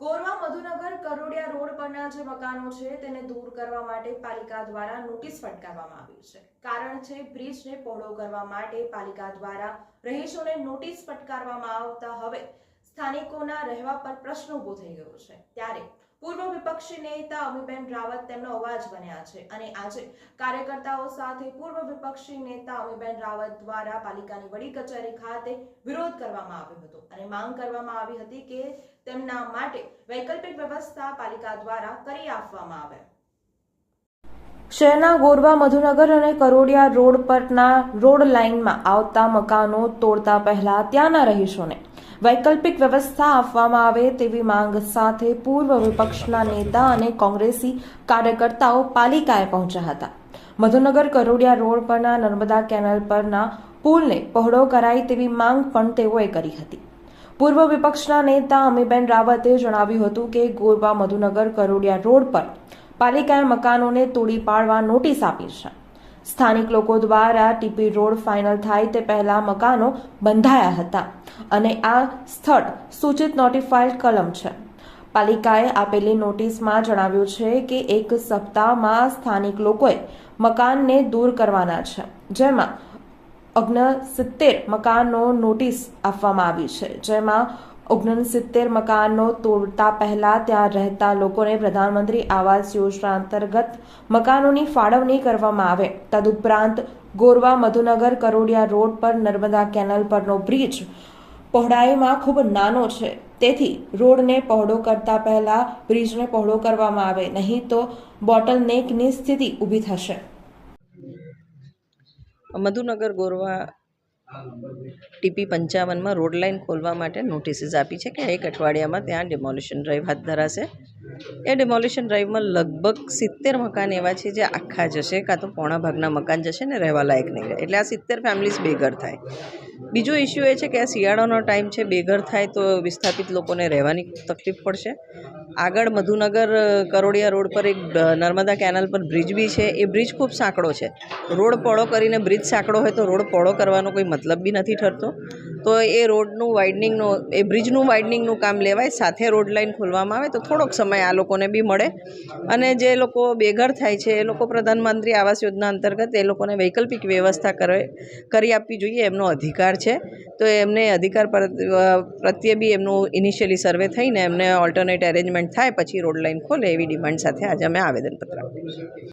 Korwa Madhunagar Karodiya road પરના જે મકાનો છે તેને દૂર કરવા માટે પાલિકા દ્વારા નોટિસ ફટકારવામાં આવી છે. કારણ છે, બ્રિજને પહોળો કરવા માટે પાલિકા દ્વારા રહીશોને નોટિસ ફટકારવામાં આવતા હવે સ્થાનિકોના રહેવા પર પ્રશ્ન ઊભો થઈ ગયો છે. ત્યારે પૂર્વ વિપક્ષી નેતા અમીબેન રાવત તેમનો અવાજ બન્યા છે અને આજે કાર્યકર્તાઓ સાથે પૂર્વ વિપક્ષી નેતા અમીબેન રાવત દ્વારા પાલિકાની વડી કચેરી ખાતે વિરોધ કરવામાં આવ્યો હતો અને માંગ કરવામાં આવી હતી કે તેમના માટે વૈકલ્પિક વ્યવસ્થા પાલિકા દ્વારા કરી આપવામાં આવે. શહેરના ગોરવા, મધુનગર અને કરોડિયા રોડ પરના રોડ લાઇનમાં આવતા મકાનો તોડતા પહેલા ત્યાંના રહીશોને વૈકલ્પિક વ્યવસ્થા આપવામાં આવે તેવી માંગ સાથે પૂર્વ વિપક્ષના નેતા અને કોંગ્રેસી કાર્યકર્તાઓ પાલિકાએ પહોંચ્યા હતા. મધુનગર કરોડિયા રોડ પરના નર્મદા કેનાલ પરના પુલને પહોળો કરાય તેવી માંગ પણ તેઓએ કરી હતી. પૂર્વ વિપક્ષના નેતા અમીબેન રાવતે જણાવ્યું હતું કે ગોરવા મધુનગર કરોડિયા રોડ પર પાલિકાએ મકાનોને તોડી પાડવા નોટિસ આપી છે. સ્થાનિક લોકો દ્વારા ટીપી રોડ ફાઇનલ થાય તે પહેલા મકાનો બંધાયા હતા અને આ સ્થળ સૂચિત નોટિફાઈડ કલમ છે. પાલિકાએ આપેલી નોટિસમાં જણાવ્યું છે કે એક સપ્તાહમાં સ્થાનિક લોકોએ મકાનને દૂર કરવાના છે, જેમાં અગ્ન સિત્તેર મકાનો નોટિસ આપવામાં આવી છે, જેમાં ઓગણસિત્તેર મકાનો તોડતા પહેલા ત્યાં રહેતા લોકોને પ્રધાનમંત્રી આવાસ યોજના અંતર્ગત મકાનોની ફાળવણી કરવામાં આવે. તદુપરાંત ગોરવા મધુનગર કરોડિયા રોડ પર નર્મદા કેનાલ પરનો બ્રિજ પહોળાઈમાં ખૂબ નાનો છે. તેથી રોડને પહોળો કરતા પહેલા બ્રિજને પહોળો કરવામાં આવે, નહીં તો બોટલ નેકની સ્થિતિ ઊભી થશે. મધુનગર ગોરવા ટીપી પંચાવનમાં રોડ લાઇન ખોલવા માટે નોટિસીસ આપી છે કે એક અઠવાડિયામાં ત્યાં ડિમોલિશન ડ્રાઈવ હાથ ધરાશે. એ ડિમોલિશન ડ્રાઈવમાં લગભગ સિત્તેર મકાન એવા છે જે આખા જશે, કાં તો પોણા ભાગના મકાન જશે ને રહેવા લાયક નહીં રહે. એટલે આ સિત્તેર ફેમિલીઝ બેઘર થાય. બીજો ઇસ્યુ એ છે કે આ શિયાળાનો ટાઈમ છે, બેઘર થાય તો વિસ્થાપિત લોકોને રહેવાની તકલીફ પડશે. આગળ મધુનગર, કરોડિયા રોડ પર એક નર્મદા કેનાલ પર બ્રિજ બી છે. એ બ્રિજ ખૂબ સાંકડો છે. રોડ પહોળો કરીને બ્રિજ સાંકડો હોય તો રોડ પહોળો કરવાનો કોઈ મતલબ બી નથી ઠરતો. તો એ રોડનું વાઇડનિંગનું એ બ્રિજનું વાઇડનિંગનું કામ લેવાય, સાથે રોડ લાઇન ખોલવામાં આવે તો થોડોક સમય આ લોકોને બી મળે. અને જે લોકો બેઘર થાય છે, એ લોકો પ્રધાનમંત્રી આવાસ યોજના અંતર્ગત એ લોકોને વૈકલ્પિક વ્યવસ્થા કરે, કરી આપવી જોઈએ, એમનો અધિકાર છે. તો એમને અધિકાર પર પ્રત્યે બી એમનું ઇનિશિયલી સર્વે થઈને એમને ઓલ્ટરનેટ એરેન્જમેન્ટ થાય, પછી રોડ લાઇન ખોલે એવી ડિમાન્ડ સાથે આજે અમે આવેદનપત્ર આપ્યું